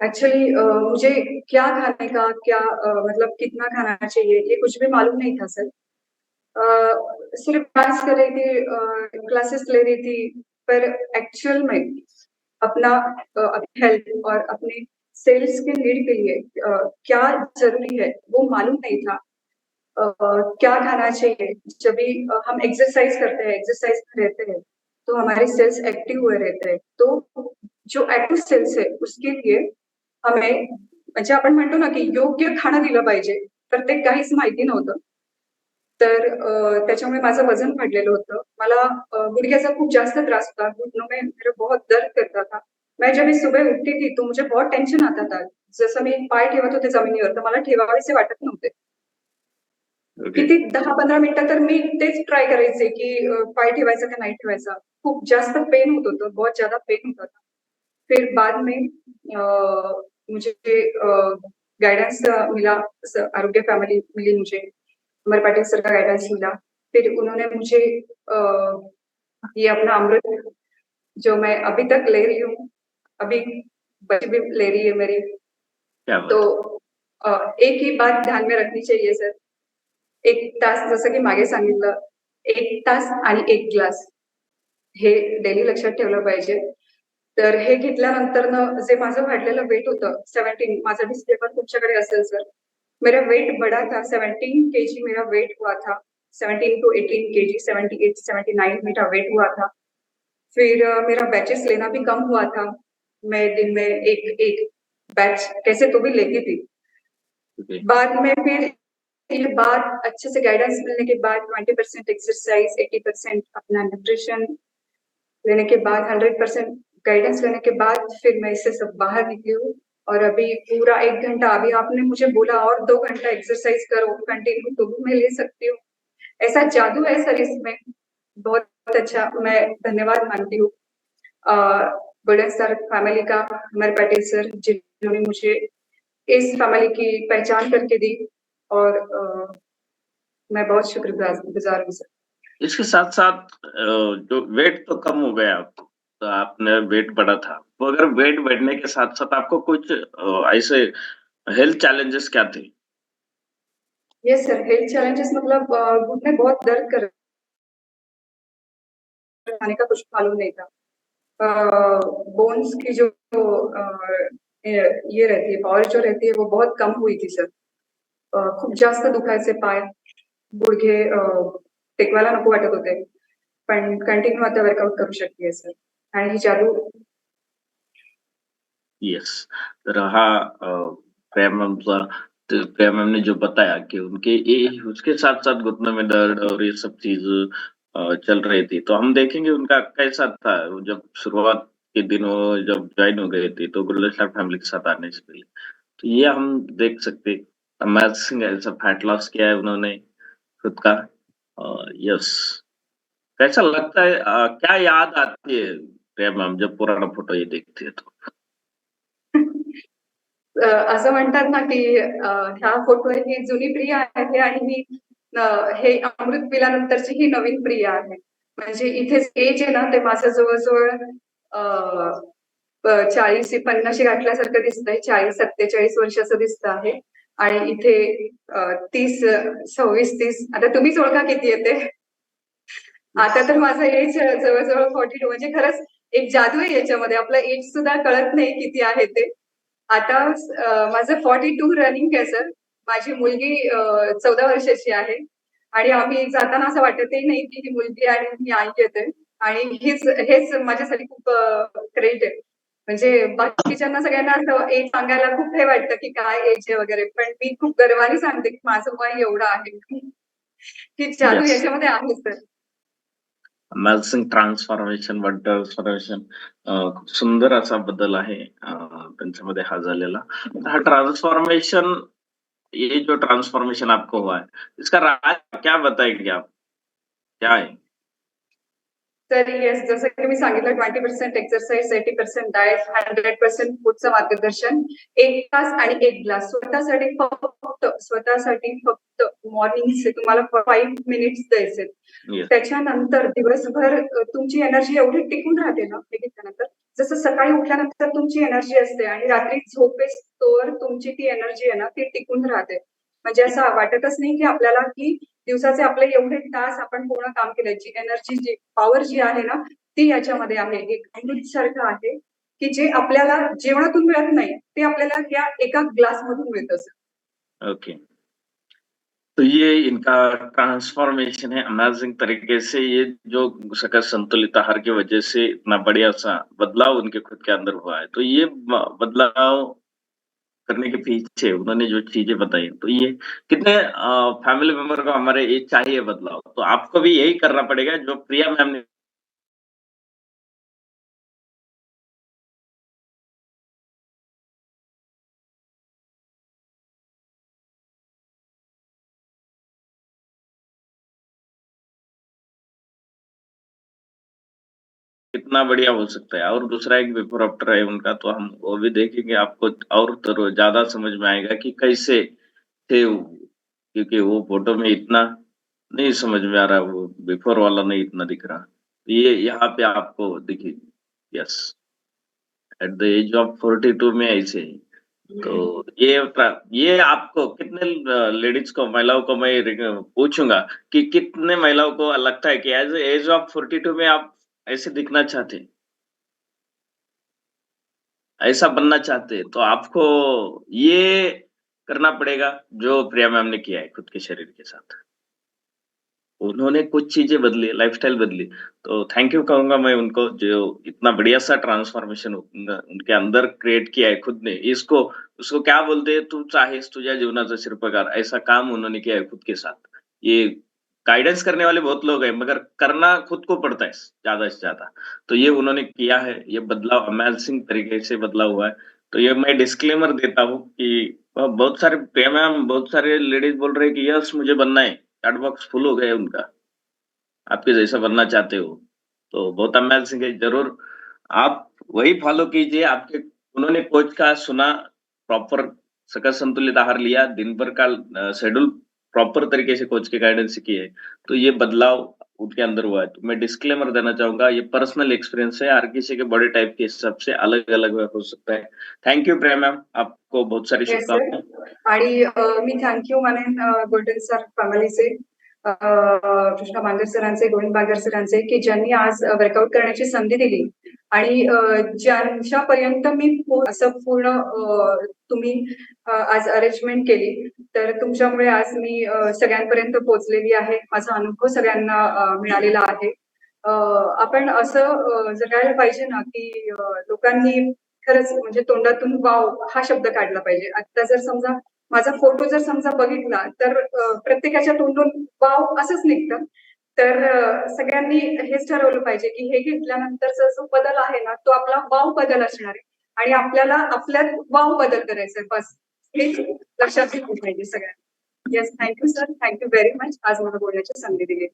Actually uh, मुझे क्या खाने का क्या अ, मतलब कितना खाना चाहिए ये कुछ भी मालूम नहीं था सर। अ, सिर्फ़ क्लास कर रही थी क्लासेस ले रही थी पर एक्चुअल में अपना अपनी हेल्थ और अपने सेल्स के नीड के लिए क्या ज़रूरी है वो मालूम नहीं था। क्या खाना चाहिए जब भी हम एक्सरसाइज करते हैं एक्सरसाइज में रहते हैं तो हमारे सेल्स एक्टिव हुए रहते हैं। तो जो एक्टिव सेल्स है उसके लिए हमें म्हणजे आपण म्हणतो ना, की योग्य खाणं दिलं पाहिजे. तर ते काहीच माहिती नव्हतं. तर त्याच्यामुळे माझं वजन वाढलेलं होतं. मला गुडघ्याचा खूप जास्त त्रास होता. घुटनों में मेरा बहुत दर्द करता था. मैं जब भी सुबह उठती थी, तो मुझे बहुत टेंशन आता था. जसं मी पाय ठेवत होते जमिनीवर, तर मला ठेवावेसे वाटत नव्हते. किती 10-15 मिनिटं तर मी तेच ट्राय करायचे, की पाय ठेवायचा का नाही ठेवायचा. खूप जास्त पेन होत होतं, बहुत ज़्यादा पेन होता था. फिर बाद में मुझे गाइडेंस मिला आरोग्य फैमिली मिली मुझे। अमर पाटिल सर का गाइडेंस मिला। फिर उन्होंने मुझे ये अपना अमृत जो मैं अभी तक ले रही हूँ, अभी बच्ची भी ले रही है मेरी। तो एक ही बात ध्यान में रखनी चाहिए सर. 1 तास जसं की मागे सांगितलं, 1 तास आणि 1 ग्लास हे डेली लक्षात ठेवलं पाहिजे. तर हे घेतल्यानंतरनं जे माझं वाढलेलं वेट होतं 17 माझा डिस्प्ले पण तुमच्याकडे असेल सर. मेरा वेट बढ़ा था 17 केजी मेरा वेट हुआ था। 17 टू एटीन के जी 18 केजी 78-79 मेरा वेट हुआ था। फिर मेरा बैचेस लेना भी कम हुआ था। मैं दिन में 1 1 बैच कैसे तो भी लेती थी। बाद में फिर ये बात अच्छे से गाइडेंस मिलने के बाद 20% एक्सरसाइज, 80% अपना न्यूट्रिशन लेने के बाद 100% गाइडेंस लेने के बाद फिर मैं इससे सब बाहर निकली हूँ और अभी पूरा 1 घंटा अभी आपने मुझे बोला और 2 घंटा एक्सरसाइज करो कंटिन्यू तो भी मैं ले सकती हूँ। ऐसा जादू है सर इसमें। बहुत अच्छा मैं धन्यवाद मानती हूँ। गोल्डन स्टार फैमिली का अमर पाटिल सर जिन्होंने मुझे इस फैमिली की पहचान करके दी और अ, मैं बहुत शुक्रगुज़ार गुज़ार हूँ सर। इसके साथ-साथ जो वेट तो कम हो गया आपको, तो आपने वेट बढ़ा था। तो अगर वेट बढ़ने के साथ-साथ आपको कुछ ऐसे हेल्थ चैलेंजेस क्या थे? यस सर, हेल्थ चैलेंजेस मतलब घुटने बहुत दर्द कर खाने का कुछ मालूम नहीं था। बोन्स की जो ये रहती है, पावर जो रहती है वो बहुत कम हुई थी सर. खूप जास्त दुखायचे पाय, अ, टेकवायला नको वाटत होते. पण कंटिन्यू आता वर्कआउट करू शकतेय सर. यस. तर मैमचा तो प्रिया मैम ने जो बताया कि उनके ये उसके साथ-साथ घुटनों में दर्द और ये सब चीज़ चल रही थी। तो हम देखेंगे उनका कैसा था वो जब शुरुआत के दिनों जब जॉइन हो गए थे, तो स्टार फैमिली के साथ आने से पहले। तो ये हम देख सकते हैं। अमेजिंग ऐसा फैट लॉस किया है उन्होंने खुद का। यस. कैसा लगता है अ, क्या याद आती है त्या मैम जब पुराना फोटो ये देखते तो? असं म्हणतात ना, की ह्या फोटोवर ही जुनी प्रिया आहे आणि ही हे अमृत पिल्यानंतरची ही नवीन प्रिया आहे. म्हणजे इथेच एज आहे ना, ते माझं जवळजवळ चाळीस पन्नाशी अ, 40-50शी गाठल्यासारखं दिसतंय. 40-47 वर्षाचं दिसत आहे आणि इथे तीस सव्वीस तीस आता तुम्हीच ओळखा किती येते आता तर माझं एज जवळजवळ फॉर्टी टू म्हणजे खरंच एक जादू आहे याच्यामध्ये. आपलं एज सुद्धा कळत नाही किती आहे ते. आता माझं 42 रनिंग आहे सर. माझी मुलगी 14 वर्षाची आहे आणि आम्ही जाताना असं वाटतही नाही, की ही मुलगी आणि मी आई येते आणि हीच हेच माझ्यासाठी खूप अ, ग्रेट आहे. म्हणजे बाकीच्यांना सगळ्यांना असं एज सांगायला खूप हे वाटतं, की काय एज आहे वगैरे. पण मी खूप गर्वाने सांगते, की माझं वय एवढं आहे. जादू येस. याच्यामध्ये आहे sir. Amazing transformation, one transformation सुंदर असा बदल आहे त्यांच्यामध्ये हा झालेला. हा ट्रांसफॉर्मेशन ये जो ट्रांसफॉर्मेशन आपको हुआ है, इसका राज क्या बताएँगे आप? क्या है? तर येस, जसं की मी सांगितलं 20% एक्सरसाइज, 80% डायट, 100% फूडचं मार्गदर्शन, 1 तास आणि 1 ग्लास स्वतःसाठी फक्त स्वतःसाठी फक्त मॉर्निंगचे तुम्हाला 5 मिनिट्स द्यायचे. त्याच्यानंतर दिवसभर तुमची एनर्जी एवढी टिकून राहते ना, हे घेतल्यानंतर. जसं सकाळी उठल्यानंतर तुमची एनर्जी असते आणि रात्री झोपेस्तोवर तुमची ती एनर्जी आहे ना ती टिकून राहते म्हणजे असं वाटतच नाही की आपल्याला की दिवसाचे आपले एवढे तास आपण पूर्ण काम केलंय जी एनर्जी जी पॉवर जी आहे ना ती याच्यामध्ये आहे एक अमृत सारखं आहे की जे आपल्याला जेवणातून मिळत नाही ते आपल्याला या एका ग्लास मधून मिळत असं ओके तो ये इनका ट्रांसफॉर्मेशन है अमेजिंग तरीके से ये जो सकस संतुलित आहार की वजह से इतना बढ़िया सा बदलाव उनके खुद के अंदर हुआ है। तो ये बदलाव करने के पीछे उन्होंने जो चीज़ें बताई तो ये कितने फैमिली मेंबर को हमारे ये चाहिए बदलाव? तो आपको भी यही करना पड़ेगा जो प्रिया मैम ने कितना बढ़िया हो सकता है। और दूसरा एक बिफोर आफ्टर है उनका तो हम वो भी देखेंगे आपको और तो ज़्यादा समझ में आएगा कि कैसे थे क्योंकि वो फ़ोटो में इतना नहीं समझ में आ रहा वो बिफोर वाला नहीं इतना दिख रहा। ये यहाँ पे आपको दिखी yes at the age of forty two में ऐसे ही। तो ये ये आपको कितने लेडीज़ को महिलाओं को मैं पूछूँगा कि कितने महिलाओं को लगता है कि age age of forty two में आप ऐसे दिखना चाहते ऐसा बनना चाहते तो आपको ये करना पड़ेगा जो प्रिया मैम ने किया है खुद के शरीर के साथ। उन्होंने कुछ चीज़ें बदली लाइफस्टाइल बदली तो थैंक यू कहूँगा मैं उनको, जो इतना बढ़िया सा ट्रांसफॉर्मेशन उनके अंदर क्रिएट किया है खुद ने, इसको, उसको क्या बोलते हैं, तू चाहेस तुझ्या जीवनाचा शिल्पकार, ऐसा काम उन्होंने किया है खुद के साथ। ये गाइडेंस करने वाले बहुत लोग हैं, मगर करना खुद को पड़ता है, ज़्यादा से ज़्यादा। तो ये उन्होंने किया है, ये बदलाव अमेजिंग तरीके से बदलाव हुआ है। तो ये मैं डिस्क्लेमर देता हूँ कि बहुत सारे प्रिया मैम बहुत सारे लेडीज़ बोल रहे हैं कि, यस, मुझे बनना है। चैट बॉक्स फुल हो गया उनका। आपके जैसा बनना चाहते हो। तो बहुत अमेजिंग है, ज़रूर आप वही फॉलो कीजिए। आपके, उन्होंने कोच का सुना प्रॉपर सकल संतुलित आहार लिया, दिन भर का शेड्यूल प्रॉपर तरीके से कोच के गाइडेंस से किए तो ये बदलाव उनके अंदर हुआ है। तो मैं डिस्क्लेमर देना चाहूँगा ये पर्सनल एक्सपीरियंस है हर किसी के बॉडी टाइप के हिसाब से अलग अलग हो सकता है। थैंक यू प्रेम मॅम आपको बहुत सारी. शुभकामनाएँ। अ, मी थँक्यू म्हणेन गोल्डन सर फॅमिलीचे कृष्णा बांगर सरांचे गोविंद बांगर सरांचे की ज्यांनी आज वर्कआउट करण्याची संधी दिली. आणि ज्यांच्यापर्यंत मी असं पूर्ण तुम्ही आज अरेंजमेंट केली तर तुमच्यामुळे आज मी सगळ्यांपर्यंत पोहोचलेली आहे. माझा अनुभव सगळ्यांना मिळालेला आहे. आपण असं जगायला पाहिजे ना की लोकांनी खरंच म्हणजे तोंडातून वाव हा शब्द काढला पाहिजे. आता जर समजा माझा फोटो जर समजा बघितला तर प्रत्येकाच्या तोंडून वाव असंच निघतं. तर सगळ्यांनी हेच ठरवलं पाहिजे की हे घेतल्यानंतरचा जो बदल आहे ना तो आपला वाव बदल असणार आहे. आणि आपल्याला आपल्यात वाव बदल करायचा आहे. बस. हे लक्षात घेतलं पाहिजे सगळ्यांनी. Yes thank you sir thank you very much आज मला बोलण्याची संधी दिली.